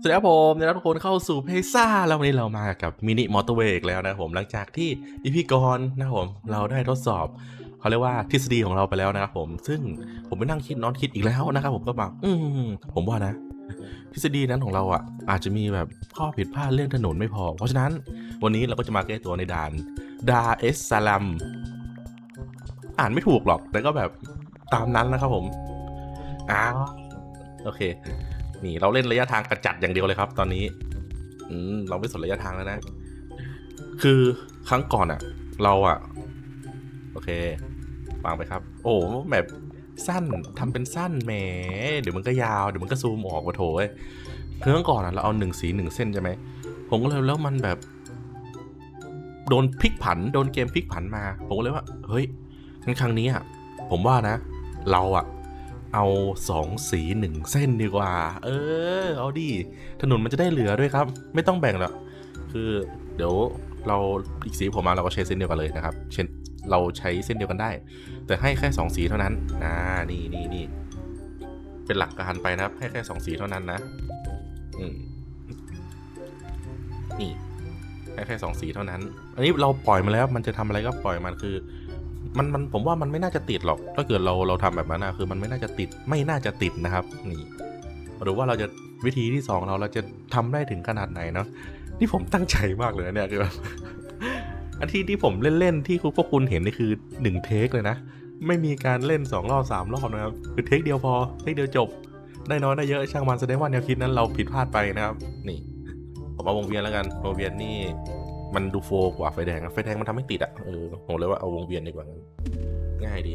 สวัสดีครับผมนะครับทุกคนเข้าสู่เพซ่าแล้ววันนี้เรามากับมินิมอเตอร์เวย์อีกแล้วนะครับผมหลังจากที่อีพีก่อนนะครับผมเราได้ทดสอบเขาเรียกว่าทฤษฎีของเราไปแล้วนะครับผมซึ่งผมไปนั่งคิดนอนคิดอีกแล้วนะครับผมก็บอกอืมผมว่านะ ทฤษฎีนั้นของเราอะ อาจจะมีแบบข้อผิดพลาดเรื่องถนนไม่พอ เพราะฉะนั้นวันนี้เราก็จะมาแก้ตัวในด่านดาเอสซาลัมอ่านไม่ถูกหรอกแต่ก็แบบตามนั้นนะครับผมอ้าวโอเค นี่เราเล่นระยะทางกระจัดอย่างเดียวเลยครับ ตอนนี้ อืมเราไม่สนระยะทางแล้วนะ คือครั้งก่อนอะเราอะโอเควางไปครับ โอ้แบบสั้นทำเป็นสั้นแหมเดี๋ยวมันก็ยาวเดี๋ยวมันก็ซูมออกมาโถเว้ยคือครั้งก่อนอะเราเอาหนึ่งสีหนึ่งเส้นใช่ไหมผมก็เลยแล้วมันแบบ โดนพลิกผัน โดนเกมพลิกผันมา ผมก็เลยว่า เฮ้ยงั้นครั้งนี้อะผมว่านะ เราอะ เอาสองสีหนึ่งเส้นดีกว่า เออ เอาดิถนนมันจะได้เหลือด้วยครับ ไม่ต้องแบ่งหรอกคือเดี๋ยวเราอีกสีผมมาเราก็ใช้เส้นเดียวกันเลยนะครับ เช่นเราใช้เส้นเดียวกันได้ แต่ให้แค่สองสีเท่านั้นอ่านี่นี่นี่เป็นหลักการไปนะครับ ให้แค่สองสีเท่านั้นนะอืมนี่ให้แค่สองสีเท่านั้น อันนี้เราปล่อยมาแล้ว มันจะทำอะไรก็ปล่อยมันคือ มันมันผมว่ามันไม่น่าจะติดหรอก ถ้าเกิดเราเราทำแบบนั้นนะคือมันไม่น่าจะติดไม่น่าจะติดนะครับ นี่หรือว่าเราจะวิธีที่สองเราเราจะทำได้ถึงขนาดไหนเนาะนี่ผมตั้งใจมากเลยเนี่ยคือแบบอันที่ที่ผมเล่นๆที่พวกคุณเห็นนี่คือหนึ่งเทคเลยนะไม่มีการเล่นสองรอบสามรอบนะครับคือเทคเดียวพอเทคเดียวจบ ได้น้อยได้เยอะช่างมันแสดงว่าแนวคิดนั้นเราผิดพลาดไปนะครับ นี่ ผมเอาวงเวียนแล้วกันวงเวียนนี่ มันดูโฟกว่าไฟแดงอะไฟแดงมันทำให้ติดอะเออผมเลยว่าเอาวงเวียนดีกว่างั้นง่ายดี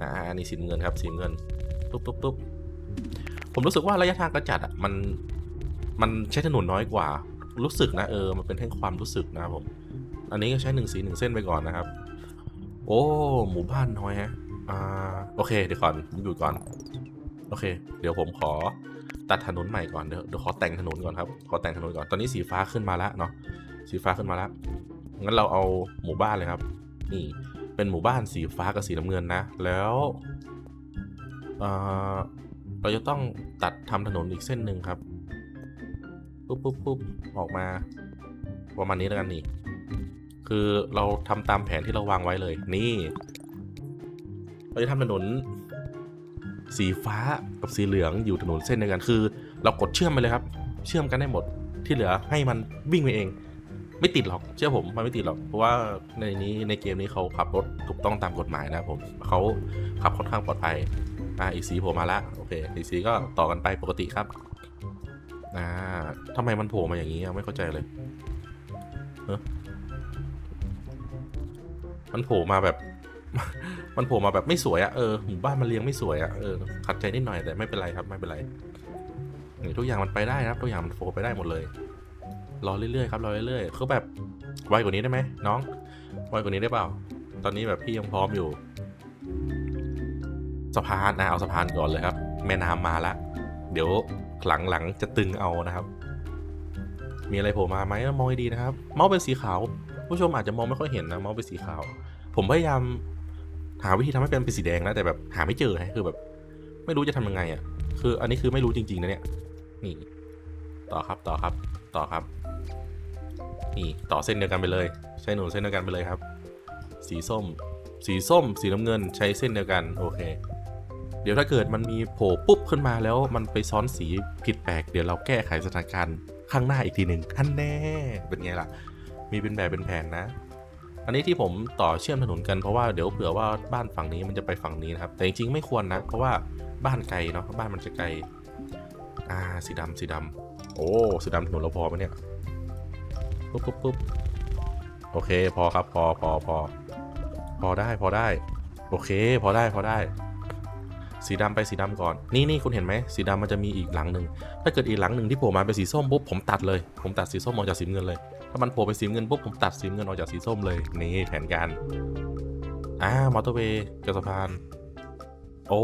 อ่าอันนี้สีเงินครับสีเงินตุ๊บตุ๊บตุ๊บผมรู้สึกว่าระยะทางกระจัดอะมันมันใช้ถนนน้อยกว่า รู้สึกนะเออมันเป็นแค่ความรู้สึกนะผม อันนี้ก็ใช้หนึ่งสีหนึ่งเส้นไปก่อนนะครับ โอ้หมู่บ้านน้อยฮะอ่าโอเคเดี๋ยวก่อนหยุดก่อน โอเค เดี๋ยวผมขอตัดถนนใหม่ก่อนเดี๋ยวเดี๋ยวขอแต่งถนนก่อนครับขอแต่งถนนก่อนตอนนี้สีฟ้าขึ้นมาแล้วเนาะ สีฟ้าขึ้นมาแล้วงั้นเราเอาหมู่บ้านเลยครับ นี่เป็นหมู่บ้านสีฟ้ากับสีน้ำเงินนะ แล้วเเราจะต้องตัดทำถนนอีกเส้นหนึ่งครับปุ๊บปุ๊บปุ๊บออกมาประมาณนี้แล้วกันนี่ คือเราทำตามแผนที่เราวางไว้เลย นี่ เราจะทำถนนสีฟ้ากับสีเหลืองอยู่ถนนเส้นเดียวกันคือ เรากดเชื่อมไปเลยครับ เชื่อมกันได้หมดที่เหลือให้มันวิ่งไปเอง ไม่ติดหรอกเชื่อผมมันไม่ติดหรอกเพราะว่าในนี้ในเกมนี้เขาขับรถถูกต้องตามกฎหมายนะผมเขาขับค่อนข้างปลอดภัยอ่าอีสีโผล่มาละโอเคอีสีก็ต่อกันไปปกติครับอ่าทำไมมันโผล่มาอย่างนี้ไม่เข้าใจเลยเออมันโผล่มาแบบ มันโผล่มาแบบไม่สวยอะเออหมู่บ้านมันเลี้ยงไม่สวยอะเออขัดใจนิดหน่อยแต่ไม่เป็นไรครับไม่เป็นไรนี่ทุกอย่างมันไปได้นะครับทุกอย่างมันโฟล์ไปได้หมดเลย รอเรื่อยๆครับรอเรื่อยๆคือแบบไวกว่านี้ได้ไหมน้องไวกว่านี้ได้เปล่า ตอนนี้แบบพี่ยังพร้อมอยู่สะพานนะเอาสะพานก่อนเลยครับ แม่น้ำมาละเดี๋ยวหลังๆจะตึงเอานะครับ มีอะไรโผล่มาไหมมองให้ดีนะครับ เมาส์เป็นสีขาว ผู้ชมอาจจะมองไม่ค่อยเห็นนะเมาส์เป็นสีขาว ผมพยายามหาวิธีทำให้เป็นเป็นสีแดงนะแต่แบบหาไม่เจอฮะคือแบบ ไม่รู้จะทำยังไงอะ่ะ คืออันนี้คือไม่รู้จริงๆนะเนี่ยนี่ ต่อครับต่อครับ ต่อครับ นี่ต่อเส้นเดียวกันไปเลย ใช้หนุนเส้นเดียวกันไปเลยครับ สีส้ม สีส้ม สีน้ำเงินใช้เส้นเดียวกันโอเค เดี๋ยวถ้าเกิดมันมีโผล่ปุ๊บขึ้นมาแล้วมันไปซ้อนสีผิดแปลกเดี๋ยวเราแก้ไขสถานการณ์ข้างหน้าอีกทีหนึ่งขั้นแน่เป็นไงล่ะ มีเป็นแบบเป็นแผนนะ อันนี้ที่ผมต่อเชื่อมถนนกันเพราะว่าเดี๋ยวเผื่อว่าบ้านฝั่งนี้มันจะไปฝั่งนี้นะครับ แต่จริงๆไม่ควรนะ เพราะว่าบ้านไกลเนาะบ้านมันจะไกล อ่าสีดำสีดำโอ้สีดำถนนเราพอไหมเนี่ย ปุ๊บปุ๊บปุ๊บโอเคพอครับพอพอพอพอได้พอได้ โอเค พอได้พอได้ สีดำไปสีดำก่อน นี่นี่คุณเห็นไหมสีดำมันจะมีอีกหลังหนึ่งถ้าเกิดอีกหลังหนึ่งที่โผล่มาเป็นสีส้มปุ๊บผมตัดเลย ผมตัดสีส้มออกจากสีเงินเลย ถ้ามันโผล่เป็นสีเงินปุ๊บผมตัดสีเงินออกจากสีส้มเลยนี่แผนการอ่ามอเตอร์เวย์กับสะพานโอ้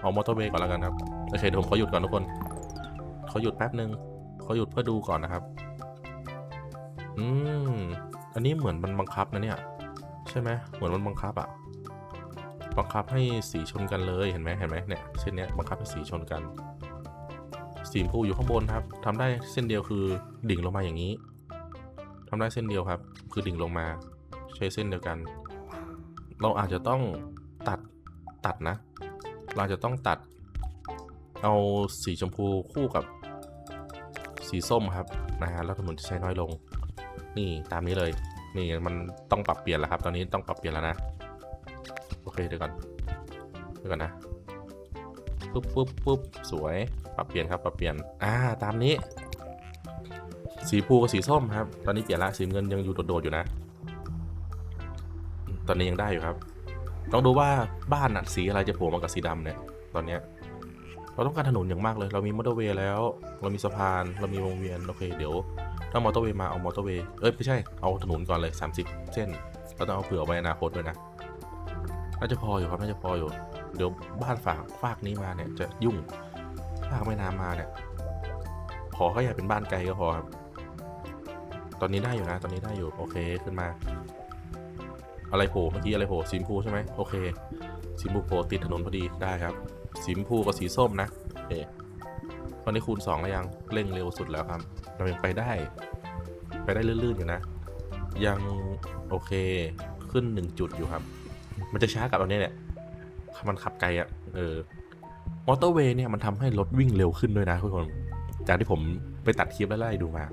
เอามอเตอร์เวย์ก่อนแล้วกันครับโอเคเดี๋ยวผมขอหยุดก่อนทุกคนขอหยุดแป๊บนึงขอหยุดเพื่อดูก่อนนะครับ อืม อันนี้เหมือนมันบังคับนะเนี่ย ใช่ไหมเหมือนมันบังคับอะบังคับให้สีชนกันเลยเห็นไหมเห็นไหมเนี่ยเส้นเนี้ยบังคับให้สีชนกัน สีชมพูอยู่ข้างบนครับทำได้เส้นเดียวคือดิ่งลงมาอย่างนี้ทำได้เส้นเดียวครับ คือดิ่งลงมา ใช้เส้นเดียวกัน เราอาจจะต้องตัดตัดนะ เราจจะต้องตัด เอาสีชมพูคู่กับสีส้มครับนะฮะแล้วถนนจะใช้น้อยลง นี่ตามนี้เลย นี่มันต้องปรับเปลี่ยนแล้วครับ ตอนนี้ต้องปรับเปลี่ยนแล้วนะ โอเคเดี๋ยวก่อนเดี๋ยวก่อนนะปุ๊บปุ๊บปุ๊บสวย ปรับเปลี่ยนครับ ปรับเปลี่ยน อ่า ตามนี้ สีพูกับสีส้มครับ ตอนนี้เปลี่ยนละ สีเงินยังอยู่โดดๆอยู่นะ ตอนนี้ยังได้อยู่ครับ ต้องดูว่าบ้านน่ะสีอะไรจะโผล่มากับสีดำเนี่ย ตอนเนี้ยเราต้องการถนนอย่างมากเลย เรามีมอเตอร์เวย์แล้ว เรามีสะพาน เรามีวงเวียน โอเค เดี๋ยว ถ้ามอเตอร์เวย์มาเอามอเตอร์เวย์เอ้ยไม่ใช่เอาถนนก่อนเลย 30 เส้นเราต้องเอาเผื่อไว้อนาคตด้วยนะน่าจะพออยู่ครับน่าจะพออยู่ เดี๋ยวบ้านฝากฝากนี้มาเนี่ยจะยุ่งฝากแม่น้ำมาเนี่ยขอแค่อย่าเป็นบ้านไกลก็พอครับตอนนี้ได้อยู่นะ ตอนนี้ได้อยู่โอเคขึ้นมา อะไรโผล่เมื่อกี้อะไรโผล่สีมพูใช่ไหมโอเคสีมพูโผล่ติดถนนพอดีได้ครับสีมพูกับสีส้มนะโอเคตอนนี้คูณ2แล้วยังเร่งเร็วสุดแล้วครับ เรายังไปได้ ไปได้ลื่นๆอยู่นะ ยังโอเคขึ้น1จุดอยู่ครับ มันจะช้ากับตอนนี้เนี่ยมันขับไกลอะ่ะ เออ มอเตอร์เวย์เนี่ยมันทำให้รถวิ่งเร็วขึ้นด้วยนะทุกคน จากที่ผมไปตัดคลิปไล่ดูมา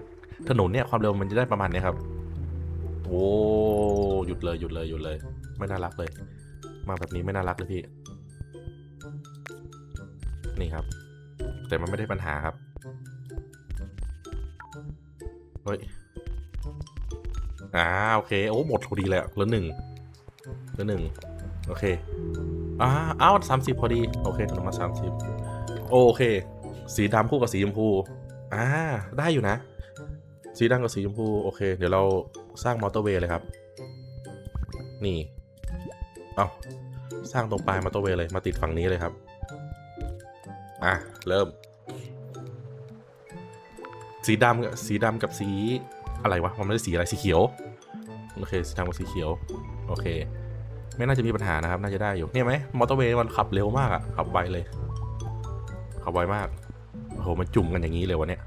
ถนนเนี่ยความเร็วมันจะได้ประมาณเนี้ยครับ โอ้หยุดเลยหยุดเลยหยุดเลย ไม่น่ารักเลย มาแบบนี้ไม่น่ารักเลยพี่ นี่ครับ แต่มันไม่ได้ปัญหาครับ เฮ้ย อ่า โอเค โอ้ หมดพอดีเลยอะเหลือหนึ่งเหลือหนึ่งโอเค อ่าอ้าวสามสิบพอดี โอเคถนนมาสามสิบโอเค สีดำคู่กับสีชมพู อ่า ได้อยู่นะ สีดำกับสีชมพู โอเค เดี๋ยวเราสร้างมอเตอร์เวย์เลยครับ นี่ เอาสร้างตรงปลายมอเตอร์เวย์เลย มาติดฝั่งนี้เลยครับ อะ เริ่ม สีดำกับสีดำกับสีอะไรวะมันไม่ได้สีอะไรสีเขียวโอเคสีดำกับสีเขียวโอเค ไม่น่าจะมีปัญหานะครับ น่าจะได้อยู่เนี่ยไหมมอเตอร์เวย์มันขับเร็วมากอะขับไวเลย ขับไวมากโอ้โหมันจุ่มกันอย่างนี้เลยวะเนี่ย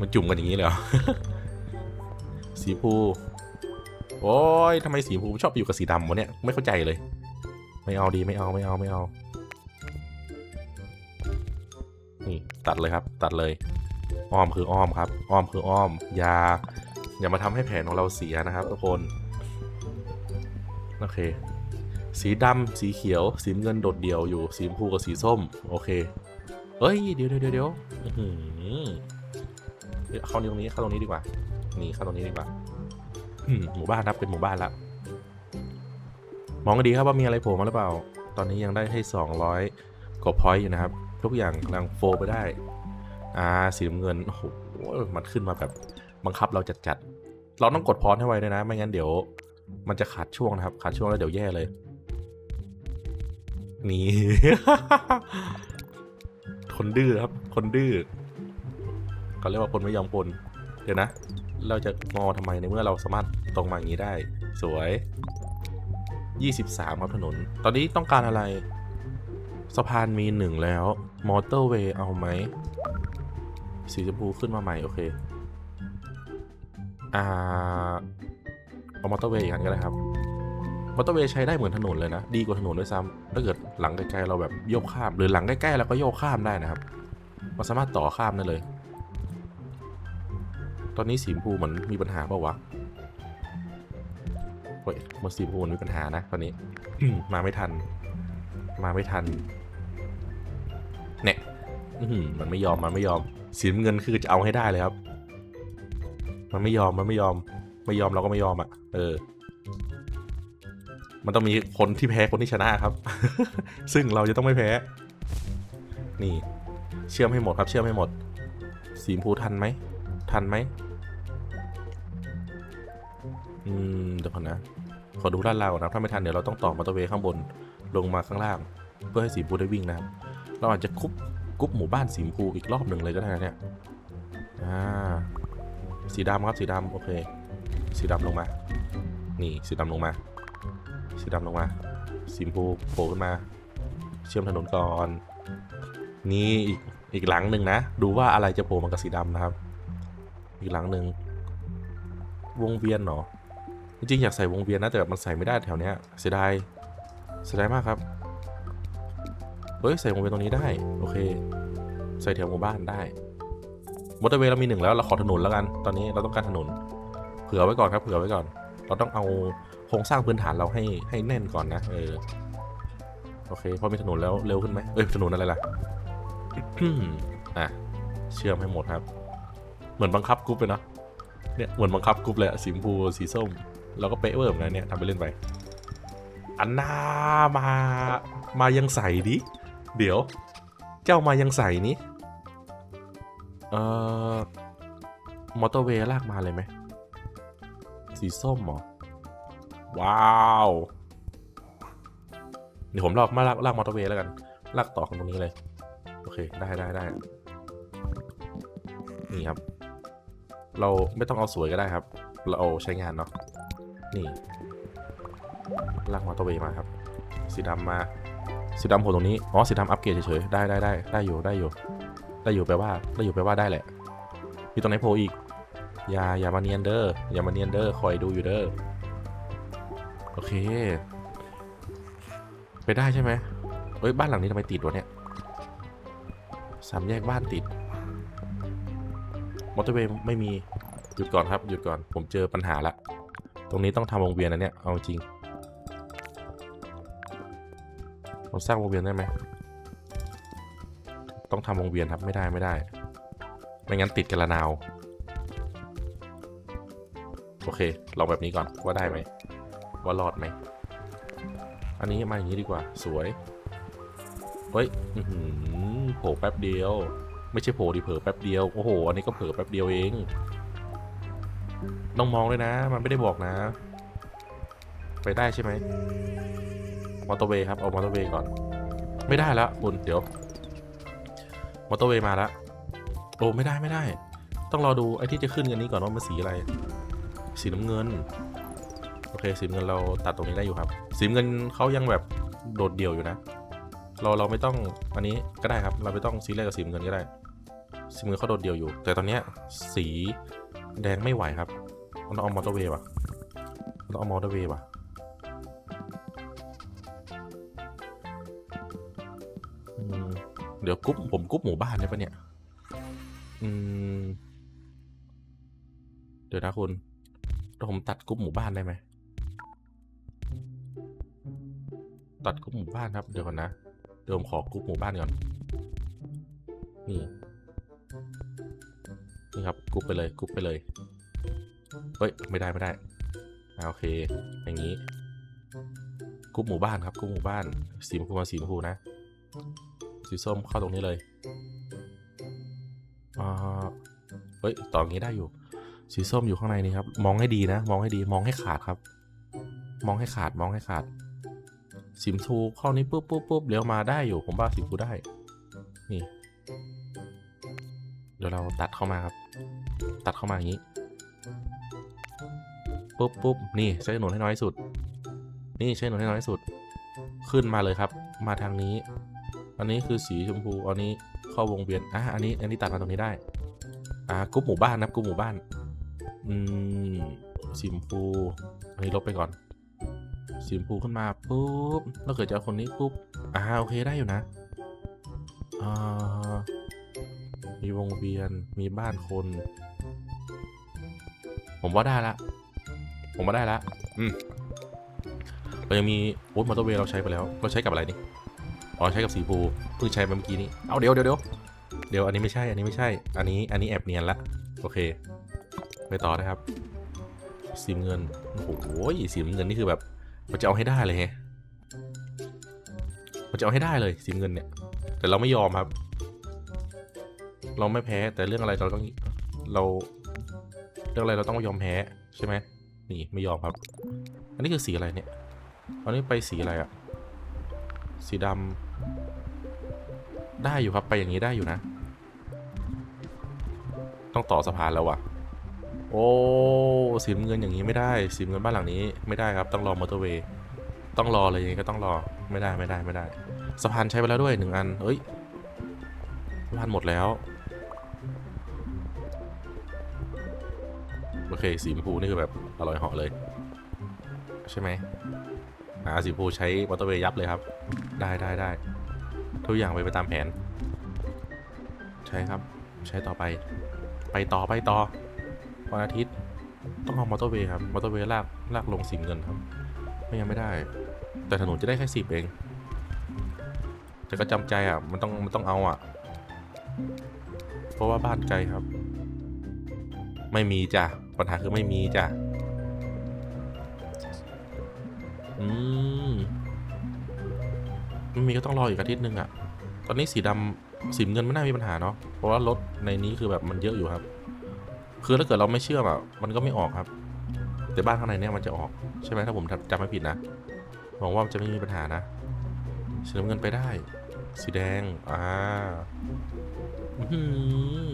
มันจุ่มกันอย่างนี้เลยสีพูโอ้ยทำไมสีพูชอบอยู่กับสีดำวะเนี่ยไม่เข้าใจเลย ไม่เอาดีไม่เอาไม่เอาไม่เอานี่ตัดเลยครับ ตัดเลย อ้อมคืออ้อมครับ อ้อมคืออ้อม อย่า อย่ามาทำให้แผนของเราเสียนะครับทุกคน โอเค สีดำสีเขียว สีเงินโดดเดี่ยวอยู่ สีชมพูกับสีส้ม โอเคเอ้ย เดี๋ยวเดี๋ยวเดี๋ยวเข้าตรงนี้เข้าตรงนี้ดีกว่า นี่เข้าตรงนี้ดีกว่าหมู่บ้านครับเป็นหมู่บ้านละมองกันดีครับว่ามีอะไรโผล่มาหรือเปล่า ตอนนี้ยังได้ให้ 200กว่าพอยต์อยู่นะครับ ทุกอย่างกำลังโฟว์ไปได้ อ่าสีน้ำเงินโอ้โหมันขึ้นมาแบบบังคับเราจัดจัดๆเราต้องกดพอสให้ไวด้วยนะ ไม่งั้นเดี๋ยว มันจะขาดช่วงนะครับ ขาดช่วงแล้วเดี๋ยวแย่เลย นี่ คนดื้อครับ คนดื้อเขาเรียกว่าคนไม่ยอมคนเดี๋ยวนะ เราจะงอทำไมในเมื่อเราสามารถตรงมาอย่างนี้ได้ สวย 23 ครับถนน ตอนนี้ต้องการอะไร สะพานมีหนึ่งแล้ว มอเตอร์เวย์เอาไหม สีชมพูขึ้นมาใหม่ โอเค อ่า เอามอเตอร์เวย์อีกอันก็ได้ครับมอเตอร์เวย์ใช้ได้เหมือนถนนเลยนะ ดีกว่าถนนด้วยซ้ำถ้าเกิดหลังใกล้ๆเราแบบโยกข้าม หรือหลังใกล้ๆเราก็โยกข้ามได้นะครับ มันสามารถต่อข้ามได้เลย ตอนนี้สีชมพูเหมือนมีปัญหาเปล่าวะเฮ้ยมันสีชมพูมันมีปัญหานะ ตอนนี้ มาไม่ทัน มาไม่ทัน เนี่ยมันไม่ยอม มันไม่ยอม สีน้ำเงินคือจะเอาให้ได้เลยครับ มันไม่ยอมมันไม่ยอม ไม่ยอมเราก็ไม่ยอมอะ เออ มันต้องมีคนที่แพ้คนที่ชนะครับ ซึ่งเราจะต้องไม่แพ้ นี่ เชื่อมให้หมดครับ เชื่อมให้หมด สีชมพูทันไหมทันไหมอืมเดี๋ยวก่อนนะขอดูด้านล่างก่อนนะถ้าไม่ทันเดี๋ยวเราต้องต่อมอเตอร์เวย์ข้างบนลงมาข้างล่าง เพื่อให้สีมพูได้วิ่งนะครับ เราอาจจะคุบ กุ๊บหมู่บ้านสีชมพูอีกรอบหนึ่งเลยก็ได้นะเนี่ยอ่าสีดำครับสีดำโอเค สีดำลงมา นี่สีดำลงมา สีดำลงมาสีชมพูโผล่ขึ้นมา เชื่อมถนนก่อนนี่อีกอีกหลังหนึ่งนะ ดูว่าอะไรจะโผล่มากับสีดำนะครับ อีกหลังหนึ่งวงเวียนเหรอจริงอยากใส่วงเวียนนะแต่แบบมันใส่ไม่ได้แถวเนี้ยเสียดายเสียดายมากครับ ฮ้ยใส่วงเวียนตรงนี้ได้ โอเค ใส่แถวหมู่บ้านได้มอเตอร์เวย์เรามีหนึ่งแล้วเราขอถนนแล้วกัน ตอนนี้เราต้องการถนน เผื่อไว้ก่อนครับ เผื่อไว้ก่อน เราต้องเอาโครงสร้างพื้นฐานเราให้ให้แน่นก่อนนะ เออ โอเค พอมีถนนแล้วเร็วขึ้นไหมเอ้ย ถนนอะไรล่ะ อะ เชื่อมให้หมดครับ เหมือนบังคับกรุ๊ปเลยเนาะ เนี่ย เหมือนบังคับกรุ๊ปเลยสีชมพู สีส้ม เราก็เป๊ะเวิร์มนะเนี่ยทำไปเล่นไป อันนามา มายังใส่ดิ เดี๋ยว เจ้ามายังใส่นี้เอ่อ มอเตอร์เวย์ลากมาเลยไหม สีส้มหรอ ว้าวเดี๋ยวผมลากมาลากลากมอเตอร์เวย์แล้วกัน ลากต่อกันตรงนี้เลย โอเค ได้ได้ได้ นี่ครับ เราไม่ต้องเอาสวยก็ได้ครับ เราเอาใช้งานเนาะ นี่ ลากมอเตอร์เวย์มาครับ สีดำมา สีดำโผล่ตรงนี้อ๋อสีดำอัปเกรดเฉยๆได้ได้ได้ได้อยู่ได้อยู่ ได้อยู่แปลว่าได้อยู่แปลว่าได้แหละมีตรงไหนโผล่อีกอย่าอย่ามาเนียนเดอร์อย่ามาเนียนเดอร์คอยดูอยู่เด้อโอเค ไปได้ใช่ไหมเฮ้ยบ้านหลังนี้ทำไมติดวะเนี่ยสามแยกบ้านติดมอเตอร์เวย์ไม่มีหยุดก่อนครับหยุดก่อนผมเจอปัญหาละ ตรงนี้ต้องทำวงเวียนนะเนี่ยเอาจริง เราสร้างวงเวียนได้ไหม ต้องทำวงเวียนครับไม่ได้ไม่ได้ ไม่งั้นติดกันละนาว โอเคลองแบบนี้ก่อนว่าได้ไหม ว่ารอดไหม อันนี้มาอย่างนี้ดีกว่าสวย เฮ้ยโผล่แป๊บเดียว ไม่ใช่โผล่ดิเผลอแป๊บเดียว โอ้โห อันนี้ก็เผลอแป๊บเดียวเองต้องมองด้วยนะ มันไม่ได้บอกนะ ไปได้ใช่ไหม มอเตอร์เวย์ครับ เอามอเตอร์เวย์ก่อน ไม่ได้แล้วคุณเดี๋ยว มอเตอร์เวย์มาแล้ว โอ้ไม่ได้ไม่ได้ ต้องรอดูไอ้ที่จะขึ้นกันนี้ก่อนว่ามันสีอะไร สีน้ำเงิน โอเค สีเงินเราตัดตรงนี้ได้อยู่ครับ สีเงินเขายังแบบโดดเดี่ยวอยู่นะ เราเราไม่ต้องอันนี้ก็ได้ครับ เราไม่ต้องซีเรียสกับสีเงินก็ได้ สีเงินเขาโดดเดี่ยวอยู่ แต่ตอนเนี้ยสีแดงไม่ไหวครับเราต้องเอามอเตอร์เวย์ว่ะเราต้องเอามอเตอร์เวย์ว่ะ เดี๋ยวกรุ๊ปผมกรุ๊ปหมู่บ้านได้ปะเนี่ย อืม เดี๋ยวนะคุณเดี๋ยวผมตัดกรุ๊ปหมู่บ้านได้ไหม ตัดกรุ๊ปหมู่บ้านครับ เดี๋ยวก่อนนะ เดี๋ยวผมขอกรุ๊ปหมู่บ้านก่อน นี่ นี่ครับกรุ๊ปไปเลยกรุ๊ปไปเลย เฮ้ย ไม่ได้ไม่ได้อ่าโอเค อย่างนี้กรุ๊ปหมู่บ้านครับกรุ๊ปหมู่บ้าน สีชมพูมาสีชมพูนะ สีส้มเข้าตรงนี้เลยอ่าเฮ้ยต่ออย่างนี้ได้อยู่ สีส้มอยู่ข้างในนี่ครับ มองให้ดีนะ มองให้ดี มองให้ขาดครับ มองให้ขาด มองให้ขาดสีชมพูเข้านี้ปุ๊บปุ๊บปุ๊บเลี้ยวมาได้อยู่ ผมว่าสีชมพูได้ นี่ เดี๋ยวเราตัดเข้ามาครับ ตัดเข้ามาอย่างนี้ ปุ๊บปุ๊บนี่ใช้ถนนให้น้อยสุด นี่ใช้ถนนให้น้อยสุด ขึ้นมาเลยครับ มาทางนี้ อันนี้คือสีชมพู อันนี้เข้าวงเวียน อะ อันนี้ อันนี้ตัดมาตรงนี้ได้ อ่ากรุ๊ปหมู่บ้านนะกรุ๊ปหมู่บ้าน อืม สีชมพู อันนี้ลบไปก่อน สีชมพูขึ้นมาปุ๊บ แล้วเกิดจะเอคนนี้ปุ๊บ อ่าโอเคได้อยู่นะ อ่า มีวงเวียน มีบ้านคน ผมว่าได้ละ ผมว่าได้ละ อืมเรายังมีโอ้ยมอเตอร์เวย์เราใช้ไปแล้ว เราใช้กับอะไรนี่ อ๋อใช้กับสีฟูเพิ่งใช้ไปเมื่อกี้นี้เอาเดี๋ยวเดี๋ยวเดี๋ยวเดี๋ยวอันนี้ไม่ใช่อันนี้ไม่ใช่ อันนี้อันนี้แอบเนียนละโอเค ไปต่อนะครับ สีน้ำเงินโอ้โหสีน้ำเงินนี่คือแบบมันจะเอาให้ได้เลยไงมันจะเอาให้ได้เลยสีน้ำเงินเนี่ย แต่เราไม่ยอมครับ เราไม่แพ้แต่เรื่องอะไรเราต้องเราเรื่องอะไรเราต้องไม่ยอมแพ้ใช่ไหมนี่ไม่ยอมครับ อันนี้คือสีอะไรเนี่ยอันนี้ไปสีอะไรอะสีดำ ได้อยู่ครับไปอย่างนี้ได้อยู่นะ ต้องต่อสะพานแล้ววะโอ้สีเงินอย่างนี้ไม่ได้สีเงินบ้านหลังนี้ไม่ได้ครับ ต้องรอมอเตอร์เวย์ต้องรอเลยยังไงก็ต้องรอไม่ได้ไม่ได้ไม่ได้สะพานใช้ไปแล้วด้วยหนึ่งอันเอ้ยบ้านหมดแล้วโอเคสีชมพูนี่คือแบบอร่อยเหาะเลย ใช่ไหมอ่าสีชมพูใช้มอเตอร์เวย์ยับเลยครับ ได้ได้ได้ ทุกอย่างไปไปตามแผน ใช่ครับ ใช้ต่อไป ไปต่อไปต่อวันอาทิตย์ ต้องเอามอเตอร์เวย์ครับ มอเตอร์เวย์ลากลากลงสิบเงินครับ ไม่งั้นไม่ได้ แต่ถนนจะได้แค่สิบเอง แต่ก็จำใจอะ มันต้องมันต้องเอาอะ เพราะว่าบ้านไกลครับ ไม่มีจ้ะ ปัญหาคือไม่มีจ้ะ อืม ม่มีก็ต้องรออีกอาทิตย์หนึ่งอะตอนนี้สีดำสีเงินไม่น่ามีปัญหาเนาะเพราะว่ารถในนี้คือแบบมันเยอะอยู่ครับ คือถ้าเกิดเราไม่เชื่อมอะมันก็ไม่ออกครับ แต่บ้านข้างในเนี่ยมันจะออกใช่ไหมถ้าผมจำไม่ผิดนะหวังว่ามันจะไม่มีปัญหานะสีน้ำเงินไปได้ สีแดงอ่าอื้อหือ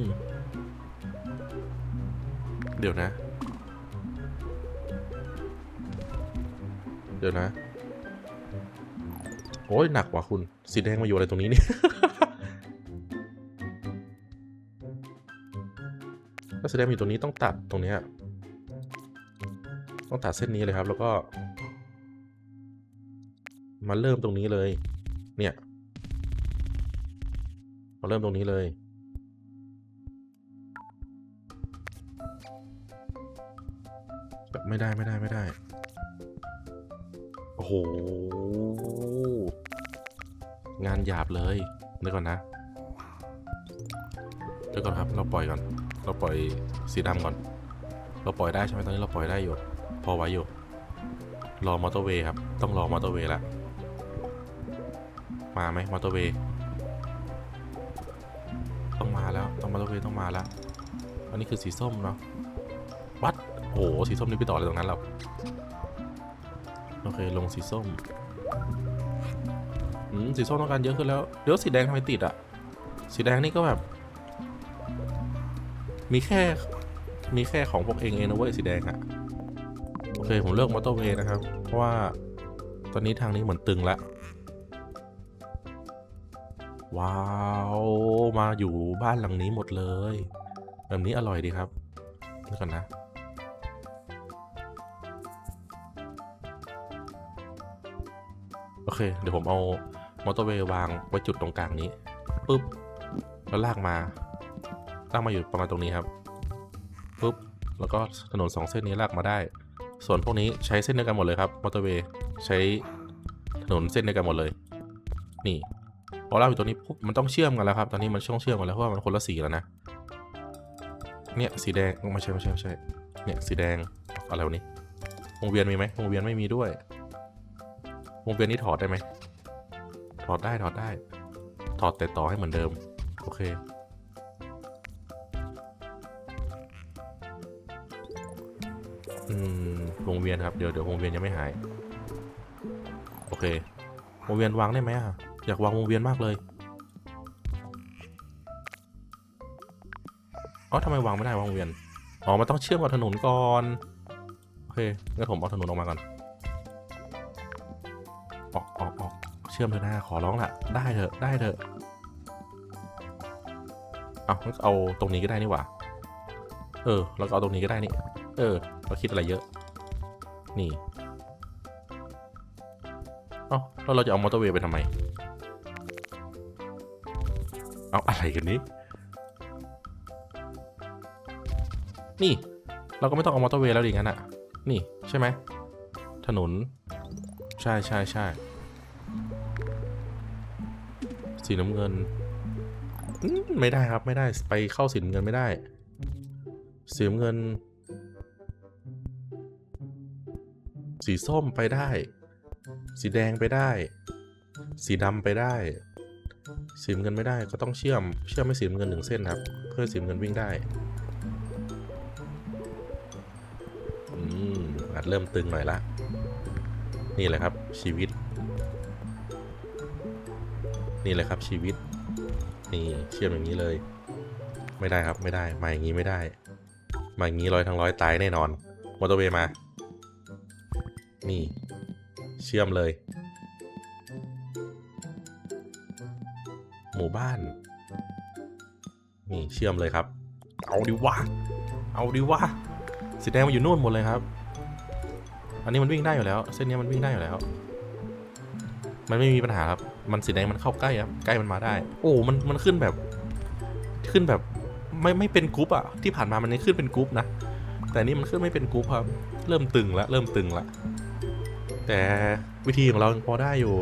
เดี๋ยวนะ เดี๋ยวนะ โอ้ยหนักกว่าคุณสีแดงมาอยู่อะไรตรงนี้เนี่ยถ้าสีแดงอยู่ตรงนี้ต้องตัดตรงเนี้ยต้องตัดเส้นนี้เลยครับ แล้วก็มาเริ่มตรงนี้เลย เนี่ยมาเริ่มตรงนี้เลย แบบไม่ได้ไม่ได้ไม่ได้ โอ้โห งานหยาบเลยเดี๋ยวก่อนนะเดี๋ยวก่อนครับ เราปล่อยก่อน เราปล่อยสีดำก่อน เราปล่อยได้ใช่ไหมตอนนี้เราปล่อยได้อยู่ พอไว้อยู่ รอมอเตอร์เวย์ครับ ต้องรอมอเตอร์เวย์ละมาไหมมอเตอร์เวย์ ต้องมาแล้ว ต้องมอเตอร์เวย์ต้องมาแล้ว อันนี้คือสีส้มเนาะ วัด โอ้โหสีส้มนี่ไปต่ออะไรตรงนั้นเรา โอเค ลงสีส้ม อืมสีส้มต้องการเยอะขึ้นแล้วเดี๋ยวสีแดงทำไมติดอะสีแดงนี่ก็แบบ มีแค่มีแค่ของพวกเองเองนะเว้ยสีแดงอะโอเคผมเลือกมอเตอร์เวย์นะครับ เพราะว่าตอนนี้ทางนี้เหมือนตึงละว้าว มาอยู่บ้านหลังนี้หมดเลย แบบนี้อร่อยดีครับเดี๋ยวก่อนนะโอเค เดี๋ยวผมเอา มอเตอร์เวย์วางไว้จุดตรงกลางนี้ปุ๊บแล้วลากมาลากมาอยู่ประมาณตรงนี้ครับปุ๊บแล้วก็ถนนสองเส้นนี้ลากมาได้ ส่วนพวกนี้ใช้เส้นเดียวกันหมดเลยครับมอเตอร์เวย์ใช้ถนนเส้นเดียวกันหมดเลย นี่พอลากอยู่ตรงนี้ปุ๊บมันต้องเชื่อมกันแล้วครับ ตอนนี้มันช่องเชื่อมกันแล้วเพราะว่ามันคนละสีแล้วนะเนี่ยสีแดงไม่ใช่ไม่ใช่ไม่ใช่เนี่ยสีแดงอะไรวะนี้วงเวียนมีไหมวงเวียนไม่มีด้วยวงเวียนนี้ถอดได้ไหม ถอดได้ถอดได้ ถอดแต่ต่อให้เหมือนเดิม โอเค อืมวงเวียนครับ เดี๋ยวเดี๋ยววงเวียนยังไม่หาย โอเควงเวียนวางได้ไหมอะ อยากวางวงเวียนมากเลยอ๋อทำไมวางไม่ได้วางวงเวียน อ๋อ มันต้องเชื่อมกับถนนก่อน โอเคงั้นผมเอาถนนออกมาก่อน ชื่อมเถอะนะขอร้องละได้เถอะได้เถอะเอาเอาตรงนี้ก็ได้นี่หว่า เออเราก็เอาตรงนี้ก็ได้นี่ เออ เราคิดอะไรเยอะ นี่เอ้าแล้วเราจะเอามอเตอร์เวย์ไปทำไม เอาอะไรกันนี้ นี่ เราก็ไม่ต้องเอามอเตอร์เวย์แล้วดิงั้นอะนี่ใช่ไหม ถนน ใช่ใช่ใช่ สีน้ำเงินมไม่ได้ครับไม่ได้ไปเข้าสีน้ำเงินไม่ได้ สีน้ำเงิน สีส้มไปได้ สีแดงไปได้ สีดำไปได้ สีน้ำเงินไม่ได้ก็ต้องเชื่อม เชื่อมให้สีน้ำเงินหนึ่งเส้นครับ เพื่อสีน้ำเงินวิ่งได้อืมอาจเริ่มตึงหน่อยละนี่แหละครับชีวิต นี่แหละครับชีวิต นี่เชื่อมอย่างนี้เลย ไม่ได้ครับไม่ได้มาอย่างนี้ไม่ได้ มาอย่างนี้ร้อยทั้งร้อยตายแน่นอนมอเตอร์เวย์มา นี่ เชื่อมเลย หมู่บ้าน นี่เชื่อมเลยครับ เอาดิวะเอาดิวะสีแดงมันอยู่นู่นหมดเลยครับ อันนี้มันวิ่งได้อยู่แล้ว เส้นนี้มันวิ่งได้อยู่แล้ว มันไม่มีปัญหาครับ มันสีแดงมันเข้าใกล้ครับใกล้มันมาได้ โอ้มันมันขึ้นแบบขึ้นแบบไม่ไม่เป็นกรุ๊ปอะที่ผ่านมามันยังขึ้นเป็นกรุ๊ปนะ แต่นี่มันขึ้นไม่เป็นกรุ๊ปครับ เริ่มตึงละเริ่มตึงละแต่วิธีของเรายังพอได้อยู่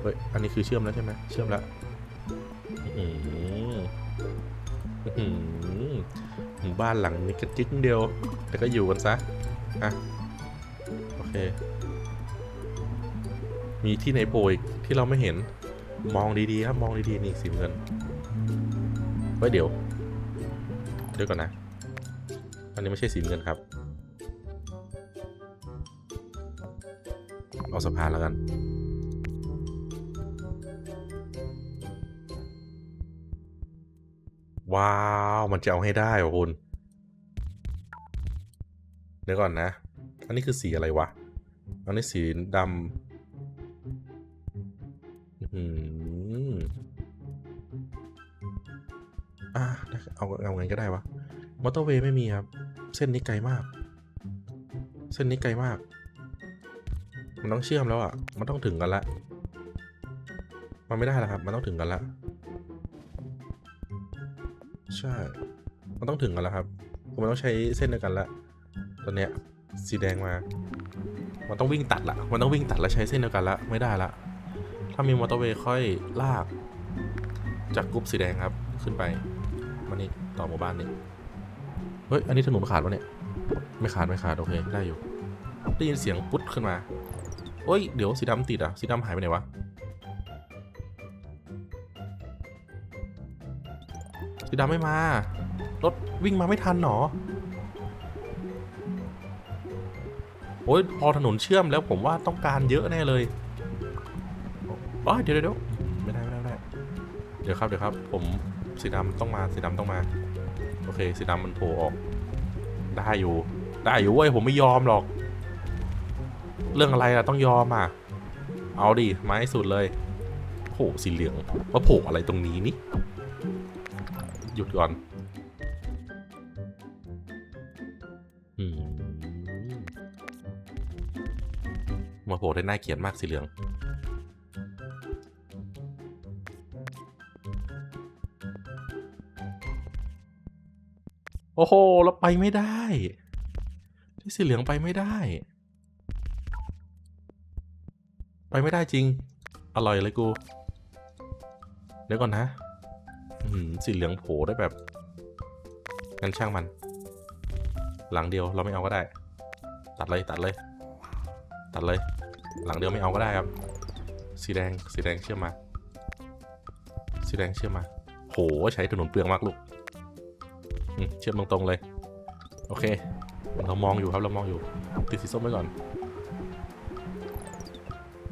เฮ้ยอันนี้คือเชื่อมแล้วใช่ไหมเชื่อมแล้วอื้อหืออื้อหือหมู่บ้านหลังนี้กระจิ๊กเดียว แต่ก็อยู่กันซะอะโอเค มีที่ไหนโผล่อีกที่เราไม่เห็น มองดีๆครับ มองดีๆนี่สีเงินเฮ้ยเดี๋ยวเดี๋ยวก่อนนะอันนี้ไม่ใช่สีเงินครับ เอาสะพานแล้วกันว้าว มันจะเอาให้ได้วะคุณเดี๋ยวก่อนนะ อันนี้คือสีอะไรวะ อันนี้สีดำ อะเอาเอาไงก็ได้วะมอเตอร์เวย์ไม่มีครับ เส้นนี้ไกลมาก เส้นนี้ไกลมาก มันต้องเชื่อมแล้วอะ มันต้องถึงกันละ มันไม่ได้แล้วครับ มันต้องถึงกันละ ใช่ มันต้องถึงกันแล้วครับ มันต้องใช้เส้นเดียวกันละตอนเนี้ยสีแดงมา มันต้องวิ่งตัดละ มันต้องวิ่งตัดแล้วใช้เส้นเดียวกันละ ไม่ได้ละ ถ้ามีมอเตอร์เวย์ค่อยลาก จากกรุ๊ปสีแดงครับ ขึ้นไป มานี่ต่อหมู่บ้านนี้เฮ้ยอันนี้ถนนขาดวะเนี่ยไม่ขาดไม่ขาดโอเคได้อยู่ได้ยินเสียงปุ๊ดขึ้นมาเฮ้ยเดี๋ยวสีดำติดอะสีดำหายไปไหนวะสีดำไม่มารถวิ่งมาไม่ทันหนอโอ้ยพอถนนเชื่อมแล้วผมว่าต้องการเยอะแน่เลยอ๋อเดี๋ยวเดี๋ยวเดี๋ยวไม่ได้ไม่ได้ไม่ได้เดี๋ยวครับเดี๋ยวครับ ผม สีดำต้องมาสีดำต้องมา โอเคสีดำมันโผล่ออก ได้อยู่ ได้อยู่เว้ยผมไม่ยอมหรอก เรื่องอะไรล่ะต้องยอมอะ เอาดิมาให้สุดเลยโผล่สีเหลืองว่าโผล่อะไรตรงนี้นี่หยุดก่อนมมาโผล่ได้น่าเกลียดมากสีเหลือง โอ้โห เราไปไม่ได้ที่สีเหลืองไปไม่ได้ ไปไม่ได้จริง อร่อยเลยกู เดี๋ยวก่อนนะสีเหลืองโผล่ได้แบบงั้นช่างมัน หลังเดียวเราไม่เอาก็ได้ ตัดเลยตัดเลย ตัดเลย หลังเดียวไม่เอาก็ได้ครับ สีแดงสีแดงเชื่อมมา สีแดงเชื่อมมาโหใช้ถนนเปลืองมากลูก เชื่อมตรงๆเลย โอเค เรามองอยู่ครับเรามองอยู่ติดสีส้มไว้ก่อน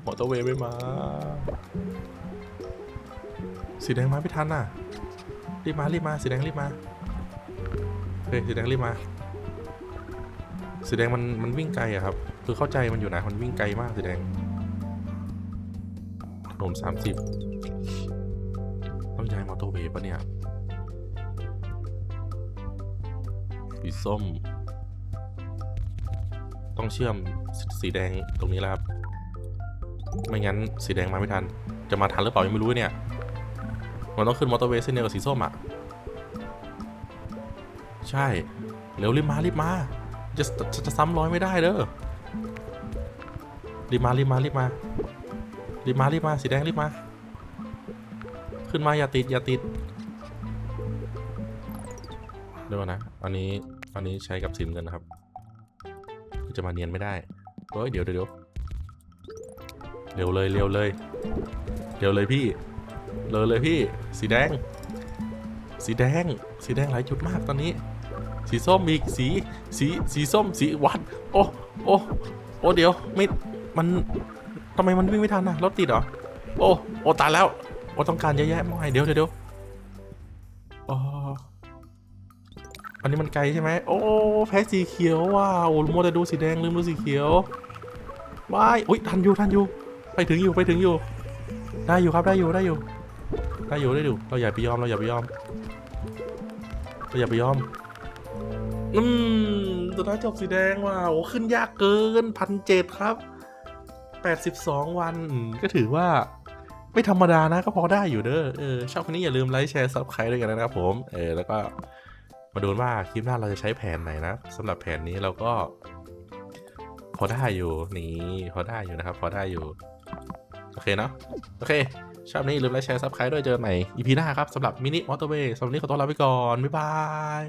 มอเตอร์เวย์ไม่มา สีแดงมาไม่ทันน่ะ รีบมารีบมาสีแดงรีบมาเฮ้ยสีแดงรีบมา สีแดงมันมันวิ่งไกลอะครับ คือเข้าใจมันอยู่นะมันวิ่งไกลมากสีแดงถนนสามสิบต้องย้ายมอเตอร์เวย์ปะเนี่ย ส้ม ต้องเชื่อมสสีแดงตรงนี้แล้วครับ ไม่งั้นสีแดงมาไม่ทัน จะมาทันหรือเปล่ายังไม่รู้เนี่ย มันต้องขึ้นมอเตอร์เวย์เส้นเดียวกับสีส้มอะ ใช่ เร็วรีบมารีบมา จะจะซ้ำร้อยไม่ได้เด้อ รีบมารีบมารีบมา รีบมารีบมาสีแดงรีบมา ขึ้นมาอย่าติดอย่าติดเดี๋ยวนนะอันนี้ อันนี้ใช้กับสีน้ำเงินนะครับ จะมาเนียนไม่ได้เฮ้ยเดี๋ยวเดี๋ยวเร็วเลยเร็วเลยเร็วเลยพี่เลยเลยพี่ สีแดง สีแดง สีแดงหลายจุดมากตอนนี้ สีส้มอีกสีสีสีส้มสีวัด โอ้โอ้โอ้เดี๋ยวไม่มันทำไมมันวิ่งไม่ทันนะรถติดเหรอโอ้โอ้ตายแล้วโอ้ต้องการเยอะแยะมากเดี๋ยวเดี๋ยว อันนี้มันไกลใช่ไหมโอ้แพ้สีเขียวว้าวมัวแต่ดูสีแดงลืมดูสีเขียวว้ายอุ้ยทันอยู่ทันอยู่ ไปถึงอยู่ไปถึงอยู่ ได้อยู่ครับได้อยู่ได้อยู่ ได้อยู่ได้อยู่เราอย่าไปยอมเราอย่าไปยอมเราอย่าไปยอมอืมตัวน้าจบสีแดงว่ะโอ้ขึ้นยากเกินพันเจ็ดครับแปดสิบสองวันก็ถือว่าไม่ธรรมดานะก็พอได้อยู่เด้อเออชอบคนนี้อย่าลืมไลค์แชร์ซับสไครต์ด้วยกันนะครับผม เออ แล้วก็ มาดูว่าคลิปหน้าเราจะใช้แผนไหนนะสำหรับแผนนี้เราก็ พอได้อยู่นี่พอได้อยู่นะครับ พอได้อยู่ โอเคเนาะโอเค ชอบนี้อย่าลืมไลค์แชร์ซับสไครต์ด้วยเจอกันใหม่ EP หน้าครับสำหรับมินิมอเตอร์เวย์สำหรับนนี้ขอตัวลาไปก่อน บ๊ายบาย